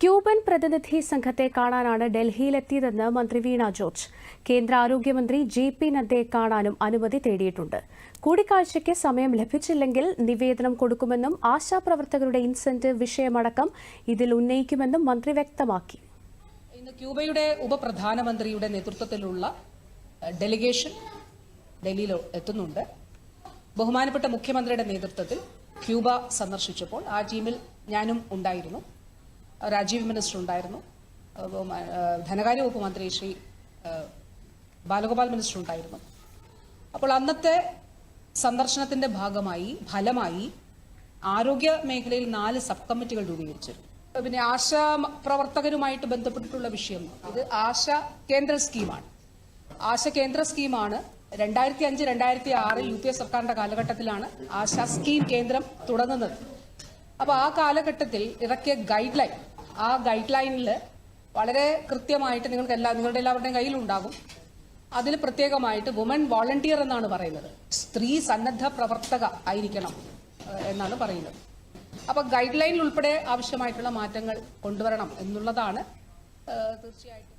Cuban പ്രതിനിധി സംഘത്തെ കാണാനാണ് ഡൽഹിയിലെത്തിയതെന്ന് മന്ത്രി വീണ ജോർജ്. കേന്ദ്ര ആരോഗ്യമന്ത്രി ജെ പി നദ്ദയെ കാണാനും അനുമതി തേടിയിട്ടുണ്ട്. കൂടിക്കാഴ്ചയ്ക്ക് സമയം ലഭിച്ചില്ലെങ്കിൽ നിവേദനം കൊടുക്കുമെന്നും ആശാപ്രവർത്തകരുടെ ഇൻസെന്റീവ് വിഷയമടക്കം ഇതിൽ ഉന്നയിക്കുമെന്നും മന്ത്രി വ്യക്തമാക്കി. ഇന്ന് ക്യൂബയുടെ ഉപപ്രധാനമന്ത്രിയുടെ നേതൃത്വത്തിലുള്ള ഡെലിഗേഷൻ ഡൽഹിയിൽ എത്തുന്നുണ്ട്. ബഹുമാനപ്പെട്ട മുഖ്യമന്ത്രിയുടെ നേതൃത്വത്തിൽ ക്യൂബ സന്ദർശിച്ചപ്പോൾ ആ ടീമിൽ ഞാനും ഉണ്ടായിരുന്നു. രാജീവ് മിനിസ്റ്റർ ഉണ്ടായിരുന്നു. ധനകാര്യ വകുപ്പ് മന്ത്രി ശ്രീ ബാലഗോപാൽ മിനിസ്റ്റർ ഉണ്ടായിരുന്നു. അപ്പോൾ അന്നത്തെ സന്ദർശനത്തിന്റെ ഭാഗമായി ഫലമായി ആരോഗ്യ മേഖലയിൽ നാല് സബ് കമ്മിറ്റികൾ രൂപീകരിച്ചിരുന്നു പിന്നെ ആശ പ്രവർത്തകരുമായിട്ട് ബന്ധപ്പെട്ടിട്ടുള്ള വിഷയം ഇത് ആശ കേന്ദ്ര സ്കീമാണ്. ആശ കേന്ദ്ര സ്കീമാണ് രണ്ടായിരത്തി അഞ്ച് രണ്ടായിരത്തി ആറിൽ യു പി എ സർക്കാരിന്റെ കാലഘട്ടത്തിലാണ് ആശാ സ്കീം കേന്ദ്രം തുടങ്ങുന്നത്. അപ്പൊ ആ കാലഘട്ടത്തിൽ ഇറക്കിയ ഗൈഡ് ലൈൻ ആ ഗൈഡ് ലൈനിൽ വളരെ കൃത്യമായിട്ട് നിങ്ങൾക്ക് എല്ലാ നിങ്ങളുടെ എല്ലാവരുടെയും കയ്യിലുണ്ടാകും. അതിൽ പ്രത്യേകമായിട്ട് വുമൻ വോളണ്ടിയർ എന്നാണ് പറയുന്നത്. സ്ത്രീ സന്നദ്ധ പ്രവർത്തക ആയിരിക്കണം എന്നാണ് പറയുന്നത്. അപ്പൊ ഗൈഡ് ലൈനിൽ ഉൾപ്പെടെ ആവശ്യമായിട്ടുള്ള മാറ്റങ്ങൾ കൊണ്ടുവരണം എന്നുള്ളതാണ് തീർച്ചയായിട്ടും